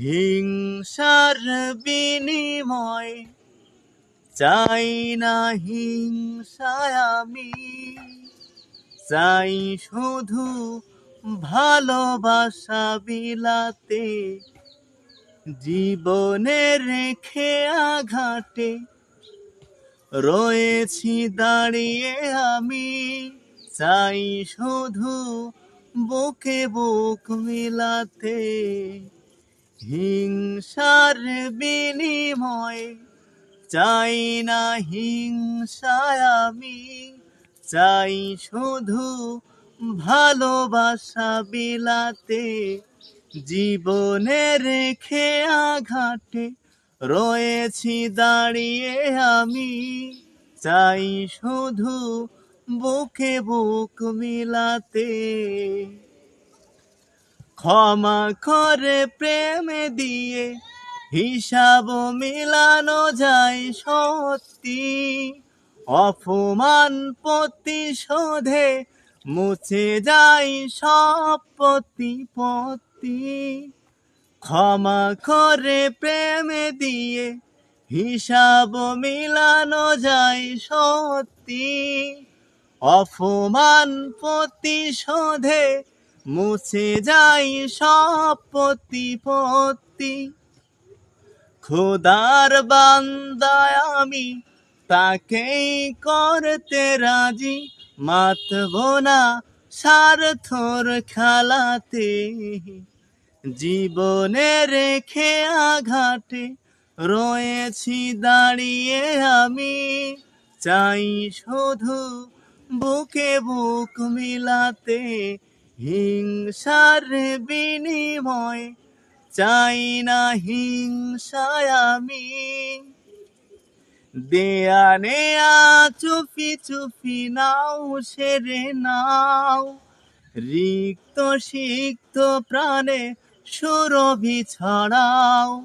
হিংসার বিনিময় চাই না হিংসায় আমি। চাই শুধু ভালোবাসা বিলাতে, জীবনে রেখে আঘাটে রয়েছি দাঁড়িয়ে আমি, চাই শুধু বুকে বুক মিলাতে। হিংসার বিনিময় চাই না হিংসায় আমি, চাই শুধু ভালোবাসা বিলাতে। জীবনে রেখে আঘাটে রয়েছি দাঁড়িয়ে আমি, চাই শুধু বুকে বুক মিলাতে। ক্ষমা করে প্রেম দিয়ে হিসাব মিলানো যায় সত্যি। অপমান প্রতিশোধে মুছে যায় সব প্রতিপত্তি। ক্ষমা করে প্রেম দিয়ে হিসাব মিলানো যায় সত্যি। অপমান প্রতিশোধে মুছে যাই সব প্রতিপত্তি। খোদার বান্দায় আমি তাকেই করতে রাজি, মাতব না স্বার্থর খেলাতে। জীবনে রেখে আঘাটে রয়েছি দাঁড়িয়ে আমি, চাই শুধু বুকে বুক মিলাতে। হিংসার বিনিময় চাই না হিংসায় আমি। দেয়া নেয়া চুপি চুপি নাও, সেরে নাও। রিক্ত সিক্ত প্রাণে সুরভি ছড়াও।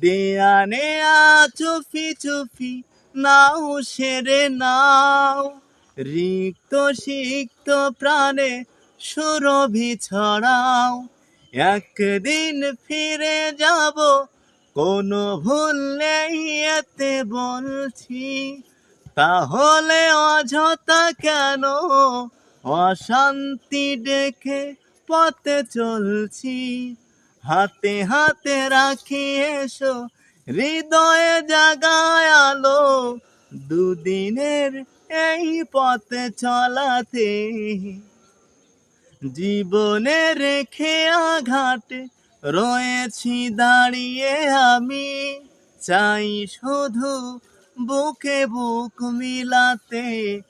দেয়া নেয়া চুপি চুপি নাও, সেরে নাও। রিক্ত সিক্ত প্রাণে সুরভি ছড়াও, একদিন ফিরে যাব। কোনো ভুল নেই, এতে বলছি, তাহলে অযথা কেন? অশান্তি ডেকে পথে চলছি। হাতে হাতে রাখি এসো, হৃদয়ে জাগায় আলো। দুদিনের এই পথে চলাতে জীবনে রেখে আঘাটে রয়েছি দাঁড়িয়ে আমি। চাই শুধু বুকে বুক মিলাতে,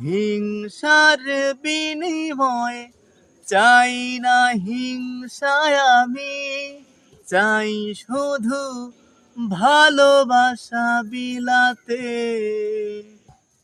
হিংসার বিনিময়। চাই না হিংসায় আমি। চাই শুধু ভালোবাসা বিলাতে।